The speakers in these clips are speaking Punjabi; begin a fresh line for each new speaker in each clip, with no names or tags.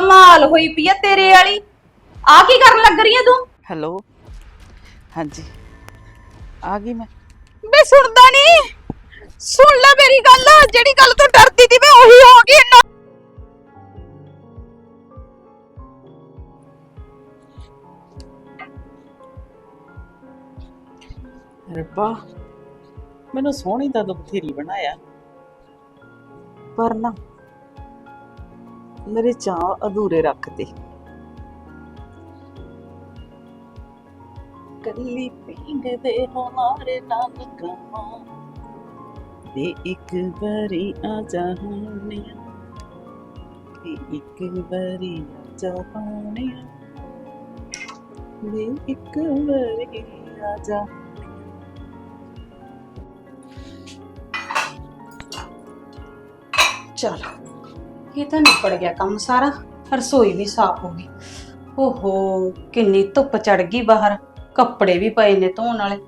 ਕਮਾਲ ਹੋਈ ਪਈ ਆ ਤੇਰੇ ਵਾਲੀ। ਆ ਕੀ ਕਰਨ ਲੱਗ ਰਹੀ ਆ ਤੂੰ?
ਹੈਲੋ। ਹਾਂਜੀ। ਆ ਗਈ ਮੈਂ।
ਬੇ ਸੁਣਦਾ ਨਹੀਂ। ਸੁਣ ਲੈ ਮੇਰੀ ਗੱਲ। ਜਿਹੜੀ ਗੱਲ ਤੂੰ ਡਰਦੀ ਦੀ ਵੇ ਉਹੀ ਹੋ ਗਈ ਨਾ
ਰੱਬਾ ਮੈਨੂੰ ਸੋਹਣੀ ਤਾਂ ਤੂੰ ਬਥੇਰੀ ਬਣਾਇਆ। ਪਰ ਨਾ ਮੇਰੇ ਚਾਹ ਅਧੂਰੇ ਰੱਖਦੇ ਕੱਲੀ ਪਿੰਗ ਦੇ ਹਮਾਰੇ ਨਾਲ ਗਮਾ ਦੇ ਇੱਕ ਵਾਰੀ ਆ ਜਾਣਿਆ ਦੇ ਇੱਕ ਵਾਰੀ ਆ ਜਾਣਿਆ ਦੇ ਇੱਕ ਵਾਰੀ ਆ ਜਾ
ਚਲ। ਇਹ ਤਾਂ ਨਿਪੜ ਗਿਆ ਕੰਮ ਸਾਰਾ, ਰਸੋਈ ਵੀ ਸਾਫ਼ ਹੋ ਗਈ। ਓਹੋ, ਕਿੰਨੀ ਧੁੱਪ ਚੜ ਗਈ ਬਾਹਰ, ਕੱਪੜੇ ਵੀ ਪਏ ਨੇ ਧੋਣ ਵਾਲੇ।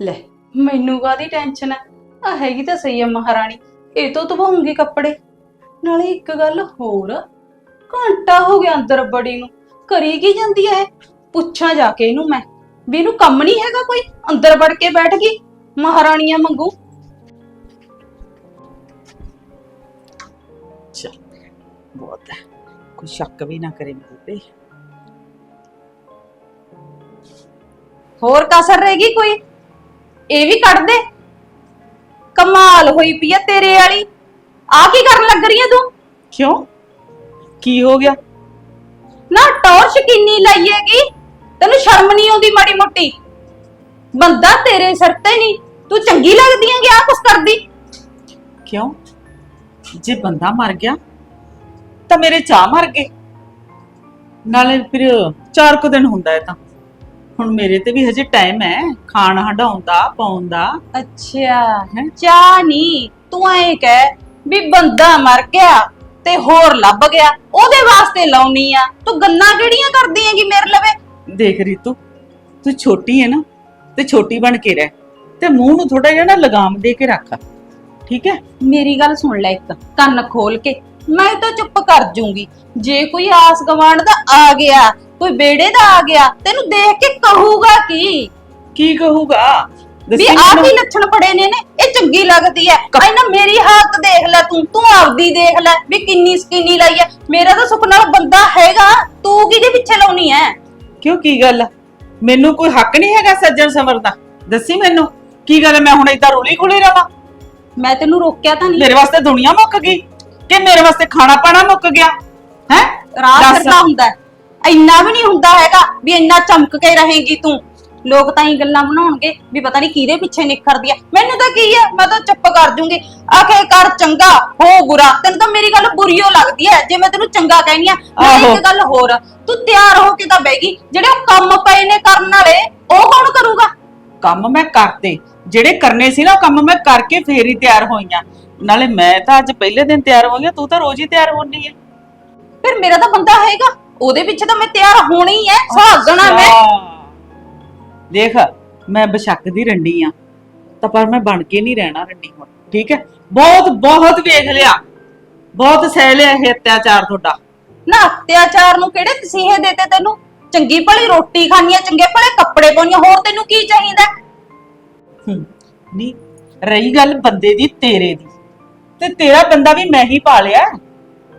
ਲੈ, ਮੈਨੂੰ ਕਾਦੀ ਟੈਨਸ਼ਨ ਹੈ ਆ ਹੈਗੀ ਤਾਂ ਸਹੀ ਹੈ ਮਹਾਰਾਣੀ, ਇਹ ਤੋਂ ਧਵਾਉਂਗੀ ਕੱਪੜੇ। ਨਾਲੇ ਇੱਕ ਗੱਲ ਹੋਰ, ਘੰਟਾ ਹੋ ਗਿਆ ਅੰਦਰ ਬੜੀ ਨੂੰ ਕਰੀ ਕੀ ਜਾਂਦੀ ਹੈ ਇਹ? ਪੁੱਛਾਂ ਜਾ ਕੇ ਇਹਨੂੰ ਮੈਂ, ਵੀ ਇਹਨੂੰ ਕੰਮ ਨਹੀਂ ਹੈਗਾ ਕੋਈ? ਅੰਦਰ ਵੜ ਕੇ ਬੈਠ ਗਈ, ਮਹਾਰਾਣੀਆਂ ਮੰਗੂ
ਬਹੁਤ ਹੈ। ਕੋਈ ਸ਼ੱਕ ਵੀ ਨਾ ਕਰੇ ਮੇਰੇ ਤੇ।
ਹੋਰ ਕਸਰ ਰਹੇਗੀ ਕੋਈ? ਇਹ ਵੀ ਕੱਢ ਦੇ। ਕਮਾਲ ਹੋਈ ਪਈ ਆ ਤੇਰੇ ਵਾਲੀ। ਆ ਕੀ ਕਰਨ ਲੱਗ ਰਹੀ ਆ ਤੂੰ?
ਕਿਉਂ? ਕੀ ਹੋ ਗਿਆ?
ਨਾ ਟੌਰਚ ਕਿੰਨੀ ਲਾਈ ਹੈਗੀ? ਤੈਨੂੰ ਸ਼ਰਮ ਨਹੀਂ ਆਉਂਦੀ ਮਾੜੀ ਮੋਟੀ? ਬੰਦਾ ਤੇਰੇ ਸਿਰ ਤੇ ਨਹੀਂ। ਤੂੰ ਚੰਗੀ ਲੱਗਦੀ ਹੈਗੀ ਆ ਕੁਛ ਕਰਦੀ?
ਕਿਉਂ? ਜੇ ਬੰਦਾ ਮਰ ਗਿਆ ਤਾਂ ਮੇਰੇ ਚਾਹ ਮਰ ਗਏ। ਨਾਲੇ ਫਿਰ ਚਾਰ ਕੁ ਦਿਨ ਹੁੰਦਾ ਹੈ ਤਾਂ। ਹੁਣ ਮੇਰੇ ਤੇ ਵੀ ਹਜੇ ਟਾਈਮ ਹੈ ਖਾਣ ਹਟਾਉਣ ਦਾ ਪਾਉਣ ਦਾ
ਅੱਛਾ? ਚਾਹ ਨਹੀਂ ਤੂੰ ਐ ਕਹਿ ਵੀ ਬੰਦਾ ਮਰ ਗਿਆ ਤੇ ਹੋਰ ਲੱਭ ਗਿਆ ਉਹਦੇ ਵਾਸਤੇ ਲਾਉਣੀ ਆ। ਤੂੰ ਗੱਲਾਂ ਕਿਹੜੀਆਂ ਕਰਦੀ ਹੈਗੀ ਮੇਰੇ ਲਵੇ?
ਦੇਖ ਰੀਤੂ ਤੂੰ ਛੋਟੀ ਹੈ ਨਾ ਤੇ ਛੋਟੀ ਬਣ ਕੇ ਰਹਿ। ਤੇ ਮੂੰਹ ਨੂੰ ਥੋੜਾ ਜਿਹਾ ਨਾ ਲਗਾਮ ਦੇ ਕੇ ਰੱਖ। ਠੀਕ ਹੈ?
ਮੇਰੀ ਗੱਲ ਸੁਣ ਲੈ ਇੱਕ ਕੰਨ ਖੋਲ ਕੇ। ਮੈਂ ਤਾਂ ਚੁੱਪ ਕਰ ਜੂੰਗੀ। ਜੇ ਕੋਈ ਆਸ ਗਵਾਂਡ ਦਾ ਆ ਗਿਆ ਕੋਈ ਬੇੜੇ ਦਾ ਆ ਗਿਆ ਤੈਨੂੰ ਦੇਖ ਕੇ ਕਹੂਗਾ ਕੀ?
ਕੀ ਕਹੂਗਾ?
ਵੀ
ਦੱਸੀ ਮੈਨੂੰ।
ਕੀ ਲੱਛਣ ਪੜੇ ਨੇ ਨੇ ਇਹ ਚੰਗੀ ਲੱਗਦੀ ਐ। ਆਈ ਨਾ ਮੇਰੀ ਹਾਲਤ ਦੇਖ ਲੈ ਤੂੰ ਤੂੰ ਆਪਦੀ ਦੇਖ ਲੈ ਵੀ ਕਿੰਨੀ ਸਕੀਨੀ ਲਾਈ ਐ। ਮੇਰਾ ਤਾਂ ਸੁੱਖ ਨਾਲ ਬੰਦਾ ਹੈਗਾ ਤੂੰ ਕਿਹਦੇ ਪਿੱਛੇ ਲਾਉਣੀ ਐ?
ਕਿਉਂ ਕੀ ਗੱਲ? ਆ? ਮੈਨੂੰ ਕੋਈ ਹੱਕ ਨਹੀਂ ਹੈਗਾ ਸੱਜਣ ਸਮਰ ਦਾ। ਦੱਸੀ ਮੈਨੂੰ ਕੀ ਗੱਲ ਆ, ਮੈਂ ਹੁਣ ਏਦਾਂ ਰੋਲੀ ਖੁਲੀ ਰਵਾਂ?
ਮੈਂ ਤੈਨੂੰ ਰੋਕਿਆ ਤਾਂ ਨਹੀਂ।
ਮੇਰੇ ਵਾਸਤੇ ਦੁਨੀਆ ਮੁੱਕ ਗਈ। ਕਿ ਮੇਰੇ ਵਾਸਤੇ ਖਾਣਾ ਪਾਣਾ ਮੁੱਕ ਗਿਆ? ਹੈ?
ਰਾਹ ਫਿਰਦਾ ਹੁੰਦਾ ਹੈ। ਇੰਨਾ ਵੀ ਨਹੀਂ ਹੁੰਦਾ ਹੈਗਾ ਵੀ ਇੰਨਾ ਚਮਕ ਕੇ ਰਹੇਗੀ ਤੂੰ। ਲੋਕ ਤਾਂ ਹੀ ਗੱਲਾਂ ਬਣਾਉਣਗੇ ਵੀ ਪਤਾ ਨਹੀਂ ਕਿਹਦੇ ਪਿੱਛੇ ਨਿਖਰਦੀ ਆ। ਮੈਨੂੰ ਤਾਂ ਕੀ ਆ? ਮੈਂ ਤਾਂ ਚੁੱਪ ਕਰ ਜੂੰਗੀ। ਆਖੇ ਕਰ ਚੰਗਾ ਹੋ ਬੁਰਾ। ਤੈਨੂੰ ਤਾਂ ਮੇਰੀ ਗੱਲ ਬੁਰੀਓ ਲੱਗਦੀ ਹੈ। ਜੇ ਮੈਂ ਤੈਨੂੰ ਚੰਗਾ ਕਹਿਨੀ ਆ
ਆਹੋ।
ਇੱਕ ਗੱਲ ਹੋਰ ਆ, ਤੂੰ ਤਿਆਰ ਹੋ ਕੇ ਤਾਂ ਬੈਗੀ ਜਿਹੜੇ ਉਹ ਕੰਮ ਪਏ ਨੇ ਕਰਨ ਵਾਲੇ ਉਹ ਕੌਣ ਕਰੂਗਾ?
ਕੰਮ ਮੈਂ ਕਰਤੇ। ਜਿਹੜੇ ਕਰਨੇ ਸੀ ਨਾ ਉਹ ਕੰਮ ਮੈਂ ਕਰਕੇ ਫੇਰ ਹੀ ਤਿਆਰ ਹੋਈਆਂ ਨਾਲੇ ਮੈਂ ਤਾਂ ਅੱਜ ਪਹਿਲੇ ਦਿਨ ਤਿਆਰ ਹੋ ਗਿਆ ਤੂੰ ਤਾਂ ਰੋਜ਼ ਹੀ ਤਿਆਰ ਹੋਣੀ ਹੈ
ਫਿਰ ਮੇਰਾ ਤਾਂ ਬੰਦਾ ਹੈਗਾ ਉਹਦੇ ਪਿੱਛੇ ਤਾਂ ਮੈਂ ਤਿਆਰ ਹੋਣੀ ਹੈ ਸੁਹਾਗਣਾ ਮੈਂ।
ਦੇਖ ਮੈਂ ਬਸ਼ੱਕ ਦੀ ਰੰਡੀ ਆ ਤਾਂ ਪਰ ਮੈਂ ਬਣ ਕੇ ਨਹੀਂ ਰਹਿਣਾ ਰੰਡੀ ਹੁਣ ਠੀਕ ਹੈ ਬਹੁਤ ਬਹੁਤ ਵੇਖ ਲਿਆ। ਬਹੁਤ ਸਹਿ ਲਿਆ ਇਹ ਅਤਿਆਚਾਰ ਤੁਹਾਡਾ।
ਨਾ ਅਤਿਆਚਾਰ ਨੂੰ ਕਿਹੜੇ ਤਸੀਹੇ ਦੇਤੇ ਤੈਨੂੰ? ਚੰਗੀ ਭਲੀ ਰੋਟੀ ਖਾਣੀ ਆ ਚੰਗੇ ਭਲੇ ਕੱਪੜੇ ਪਾਉਣੀ ਆ ਹੋਰ ਤੈਨੂੰ ਕੀ ਚਾਹੀਦਾ?
ਹੂੰ, ਨਹੀਂ ਰਹੀ ਗੱਲ ਬੰਦੇ ਦੀ ਤੇਰੇ ਦੀ। ਤੇ ਤੇਰਾ ਬੰਦਾ ਵੀ ਮੈਂ ਹੀ ਪਾਲਿਆ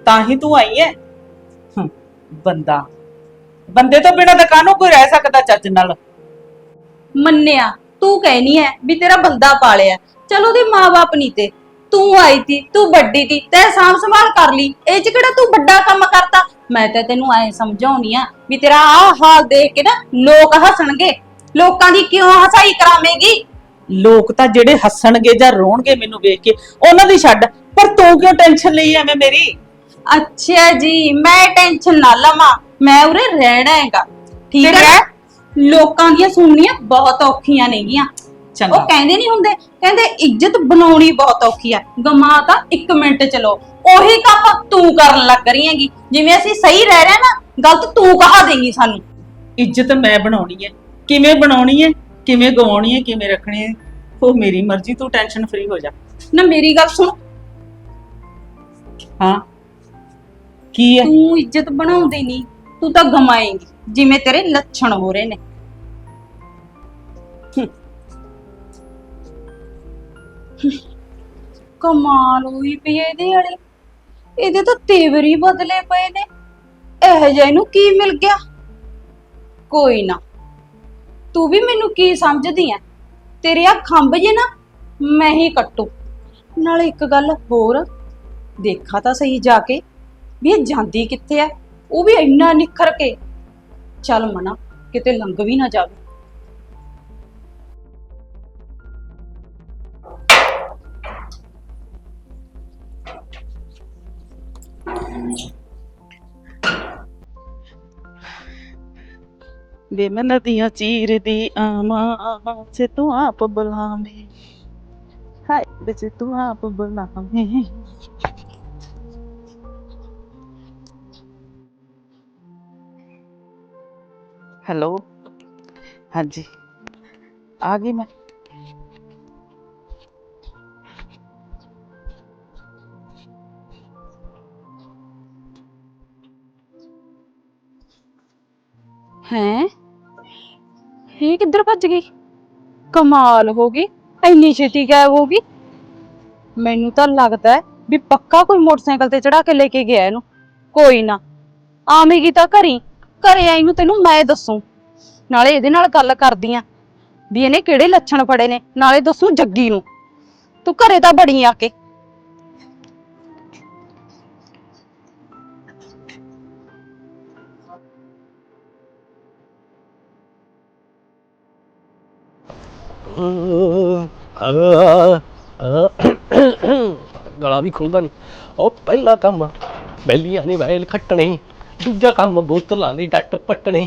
ਤਾਂ ਹੀ ਤੂੰ ਆਈ ਹੈ ਹੂੰ, ਬੰਦਾ। ਬੰਦੇ ਤੋਂ ਬਿਨਾਂ ਤਾਂ ਕਾਹਨੂੰ ਕੋਈ ਰਹਿ ਸਕਦਾ ਚੱਜ ਨਾਲ?
ਮੰਨਿਆ ਤੂੰ ਕਹਿਨੀ ਐ ਵੀ ਤੇਰਾ ਬੰਦਾ ਪਾਲਿਆ ਚਲ ਉਹਦੇ ਮਾਪੇ ਨਹੀਂ ਤੇ। ਤੂੰ ਆਈ ਤੀ ਤੂੰ ਵੱਡੀ ਤੀ ਤੈ ਸਾਂਭ ਸੰਭਾਲ ਕਰ ਲਈ। ਇਹ ਚ ਕਿਹੜਾ ਤੂੰ ਵੱਡਾ ਕੰਮ ਕਰਤਾ? ਮੈਂ ਤਾਂ ਤੈਨੂੰ ਐ ਸਮਝਾਉਣੀ ਆ ਵੀ ਤੇਰਾ ਆਹ ਹਾਲ ਦੇਖ ਕੇ ਨਾ ਲੋਕ ਹੱਸਣਗੇ। ਲੋਕਾਂ ਦੀ ਕਿਉਂ ਹਸਾਈ ਕਰਾਵੇਂਗੀ?
ਲੋਕ ਤਾਂ ਜਿਹੜੇ ਹੱਸਣਗੇ ਜਾਂ ਰੋਣਗੇ ਮੈਨੂੰ ਵੇਖ ਕੇ ਉਹਨਾਂ ਦੀ ਛੱਡ। ਪਰ ਤੂੰ ਕਿਉਂ ਟੈਨਸ਼ਨ ਲਈ ਐਵੇਂ ਮੇਰੀ?
ਅੱਛਾ ਜੀ ਮੈਂ ਟੈਨਸ਼ਨ ਨਾ ਲਵਾਂ। ਮੈਂ ਉਰੇ ਰਹਿਣਾ ਹੈਗਾ। ਠੀਕ ਹੈ। ਲੋਕਾਂ ਦੀਆਂ ਸੁਣਨੀਆਂ ਬਹੁਤ ਔਖੀਆਂ ਨੇਗੀਆਂ।
ਚੰਗਾ।
ਉਹ ਕਹਿੰਦੇ ਨਹੀਂ ਹੁੰਦੇ? ਕਹਿੰਦੇ ਇੱਜ਼ਤ ਬਣਾਉਣੀ ਬਹੁਤ ਔਖੀ ਆ ਗਮਾ ਤਾਂ 1 ਮਿੰਟ ਚਲੋ। ਉਹੀ ਕੰਮ ਤੂੰ ਕਰਨ ਲੱਗ ਰਹੀ ਹੈਗੀ। ਜਿਵੇਂ ਅਸੀਂ ਸਹੀ ਰਹਿ ਰਹੇ ਨਾ ਗਲਤ ਤੂੰ ਕਹਾ ਦੇਂਗੀ ਸਾਨੂੰ।
ਇੱਜ਼ਤ ਮੈਂ ਬਣਾਉਣੀ ਹੈ ਕਿਵੇਂ ਬਣਾਉਣੀ ਹੈ ਕਿਵੇਂ ਗਵਾਉਣੀ ਹੈ ਕਿਵੇਂ ਰੱਖਣੀ ਹੈ ਉਹ ਮੇਰੀ ਮਰਜ਼ੀ ਤੂੰ ਟੈਨਸ਼ਨ ਫਰੀ ਹੋ ਜਾ।
ਨਾ ਮੇਰੀ ਗੱਲ ਸੁਣ।
ਹਾਂ। ਕੀ ਹੈ?
ਤੂੰ ਇੱਜ਼ਤ ਬਣਾਉਂਦੀ ਨਹੀਂ ਤੂੰ ਤਾਂ ਗਮਾਏਂਗੀ ਜਿਵੇਂ ਤੇਰੇ ਲੱਛਣ ਹੋ ਰਹੇ ਨੇ। ਕਮਾਲ ਹੋਈ ਪਈ ਹੈ ਇਹਦੇ ਵਾਲੀ। ਇਹਦੇ ਤਾਂ ਤੇਵਰ ਹੀ ਬਦਲੇ ਪਏ ਨੇ। ਇਹ ਜਿਹਾ ਇਹਨੂੰ ਕੀ ਮਿਲ ਗਿਆ? ਕੋਈ ਨਾ। ਤੂੰ ਵੀ ਮੈਨੂੰ ਕੀ ਸਮਝਦੀ ਐ? ਤੇਰੇ ਆ ਖੰਭ ਜੇ ਨਾ, ਮੈਂ ਹੀ ਕੱਟੂ। ਨਾਲੇ ਇੱਕ ਗੱਲ ਹੋਰ, ਦੇਖਾ ਤਾਂ ਸਹੀ ਜਾ ਕੇ ਵੀ ਇਹ ਜਾਂਦੀ ਕਿੱਥੇ ਐ? ਉਹ ਵੀ ਇੰਨਾ ਨਿਖਰ ਕੇ। ਚੱਲ ਮਨਾ, ਕਿਤੇ ਲੰਘ ਵੀ ਨਾ ਜਾਵੇ।
ਵੇ ਮੈਂ ਨਦੀਆਂ ਚੀਰਦੀ ਆਵਾਂ ਸੇ ਤੂੰ ਆਪ ਬੁਲਾਵੇਂ। ਹਾਏ ਵੇ ਸੇ ਤੂੰ ਆਪ ਬੁਲਾਵੇਂ। ਹੈਲੋ? ਹਾਂਜੀ। ਆ ਗਈ ਮੈਂ।
ਹੈਂ? ਇਹ ਕਿੱਧਰ ਭੱਜ ਗਈ? ਕਮਾਲ ਹੋ ਗਈ, ਇੰਨੀ ਛੇਤੀ ਗਾਇਬ ਹੋ ਗਈ। ਮੈਨੂੰ ਤਾਂ ਲੱਗਦਾ ਹੈ ਵੀ ਪੱਕਾ ਕੋਈ ਮੋਟਰਸਾਈਕਲ ਤੇ ਚੜਾ ਕੇ ਲੈ ਕੇ ਗਿਆ ਇਹਨੂੰ। ਕੋਈ ਨਾ, ਆਵੇਂਗੀ ਤਾਂ ਘਰੀ, ਘਰੇ ਆਈ ਨੂੰ ਤੈਨੂੰ ਮੈਂ ਦੱਸੂ। ਨਾਲੇ ਇਹਦੇ ਨਾਲ ਗੱਲ ਕਰਦੀ ਆ, ਵੀ ਇਹਨੇ ਕਿਹੜੇ ਲੱਛਣ ਫੜੇ ਨੇ, ਨਾਲੇ ਦੱਸੂ ਜੱਗੀ ਨੂੰ। ਤੂੰ ਘਰੇ ਤਾਂ ਬੜੀ ਆ ਕੇ।
ਗਲਾ ਵੀ ਖੁੱਲਦਾ ਨਹੀਂ ਉਹ ਪਹਿਲਾ ਕੰਮ ਬੈਲੀਆਂ ਨੇ ਵੈਲ ਖੱਟਣੇ ਦੂਜਾ ਕੰਮ ਬੋਤਲਾਂ ਦੀ ਡੱਟ ਪੱਟਣੇ